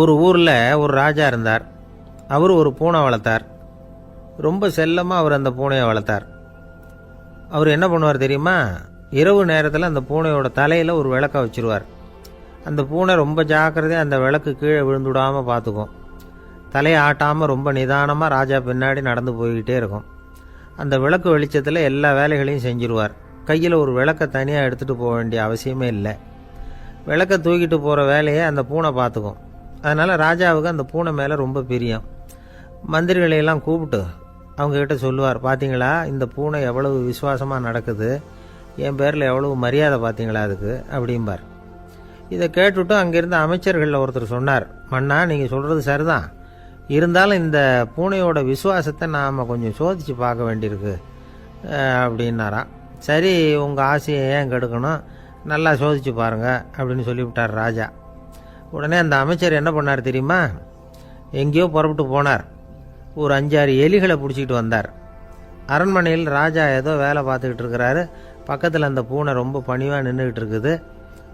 ஒரு ஊரில் ஒரு ராஜா இருந்தார். அவர் ஒரு பூனை வளர்த்தார். ரொம்ப செல்லமாக அவர் அந்த பூனையை வளர்த்தார். அவர் என்ன பண்ணுவார் தெரியுமா? இரவு நேரத்தில் அந்த பூனையோட தலையில் ஒரு விளக்க வச்சிருவார். அந்த பூனை ரொம்ப ஜாக்கிரதையாக அந்த விளக்கு கீழே விழுந்துடாமல் பார்த்துக்கும். தலையை ஆட்டாமல் ரொம்ப நிதானமாக ராஜா பின்னாடி நடந்து போய்கிட்டே இருக்கும். அந்த விளக்கு வெளிச்சத்தில் எல்லா வேலைகளையும் செஞ்சிருவார். கையில் ஒரு விளக்கை தனியாக எடுத்துகிட்டு போக வேண்டிய அவசியமே இல்லை. விளக்கை தூக்கிட்டு போகிற வேலையை அந்த பூனை பார்த்துக்கும். அதனால் ராஜாவுக்கு அந்த பூனை மேலே ரொம்ப பிரியம். மந்திரிகளையெல்லாம் கூப்பிட்டு அவங்கக்கிட்ட சொல்லுவார் பார்த்தீங்களா இந்த பூனை எவ்வளவு விசுவாசமாக நடக்குது? என் பேரில் எவ்வளவு மரியாதை பார்த்தீங்களா அதுக்கு? அப்படிம்பார். இதை கேட்டுவிட்டு அங்கேருந்த அமைச்சர்களில் ஒருத்தர் சொன்னார் மன்னா நீங்கள் சொல்கிறது சரிதான். இருந்தாலும் இந்த பூனையோட விசுவாசத்தை நாம் கொஞ்சம் சோதித்து பார்க்க வேண்டியிருக்கு. அஹ், அப்படின்னாராம். சரி உங்கள் ஆசையை ஏன் கெடுக்கணும்? நல்லா சோதித்து பாருங்கள் அப்படின்னு சொல்லிவிட்டார் ராஜா. உடனே அந்த அமைச்சர் என்ன பண்ணார் தெரியுமா? எங்கேயோ புறப்பட்டு போனார். ஒரு அஞ்சாறு எலிகளை பிடிச்சிக்கிட்டு வந்தார். அரண்மனையில் ராஜா ஏதோ வேலை பார்த்துக்கிட்டு இருக்கிறாரு. பக்கத்தில் அந்த பூனை ரொம்ப பணிவாக நின்றுக்கிட்டு இருக்குது.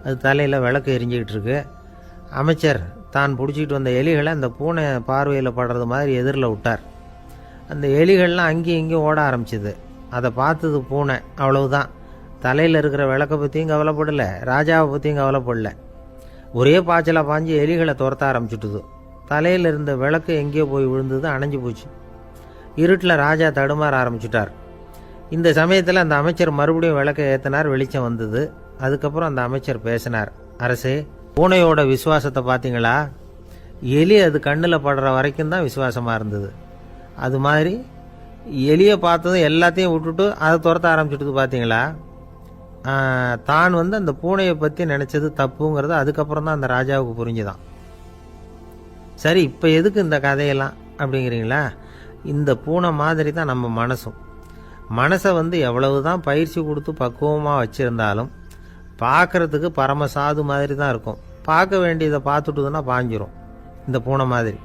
அது தலையில் விளக்கு எரிஞ்சிக்கிட்டு இருக்கு. அமைச்சர் தான் பிடிச்சிக்கிட்டு வந்த எலிகளை அந்த பூனை பார்வையில் படுறது மாதிரி எதிரில் விட்டார். அந்த எலிகள்லாம் அங்கேயும் இங்கேயும் ஓட ஆரம்பிச்சிது. அதை பார்த்தது பூனை. அவ்வளவுதான். தலையில் இருக்கிற விளக்கை பற்றியும் கவலைப்படல. ராஜாவை பற்றியும் கவலைப்படல. ஒரே பாய்ச்சலாக பாஞ்சு எலிகளை துரத்த ஆரம்பிச்சுட்டுது. தலையில் இருந்த விளக்கு எங்கேயோ போய் விழுந்தது அணைஞ்சு போச்சு. இருட்டில் ராஜா தடுமாற ஆரம்பிச்சுட்டார். இந்த சமயத்தில் அந்த அமைச்சர் மறுபடியும் விளக்கை ஏற்றினார் வெளிச்சம் வந்தது. அதுக்கப்புறம் அந்த அமைச்சர் பேசினார். அரசே பூனையோட விசுவாசத்தை பார்த்தீங்களா? எலி அது கண்ணில் படுற வரைக்கும் தான் விசுவாசமாக இருந்தது. அது மாதிரி எலியை பார்த்ததும் எல்லாத்தையும் விட்டுட்டு அதை துரத்த ஆரம்பிச்சுட்டு பார்த்தீங்களா? தான் வந்து அந்த பூனையை பற்றி நினச்சது தப்புங்கிறது அதுக்கப்புறம் தான் அந்த ராஜாவுக்கு புரிஞ்சுதான். சரி இப்போ எதுக்கு இந்த கதையெல்லாம் அப்படிங்கிறீங்களா? இந்த பூனை மாதிரி தான் நம்ம மனசும். மனசை வந்து எவ்வளவு தான் பயிற்சி கொடுத்து பக்குவமாக வச்சுருந்தாலும் பார்க்குறதுக்கு பரம சாது மாதிரி தான் இருக்கும். பார்க்க வேண்டியதை பார்த்துட்டுதுன்னா பாஞ்சிரும். இந்த பூனை மாதிரி.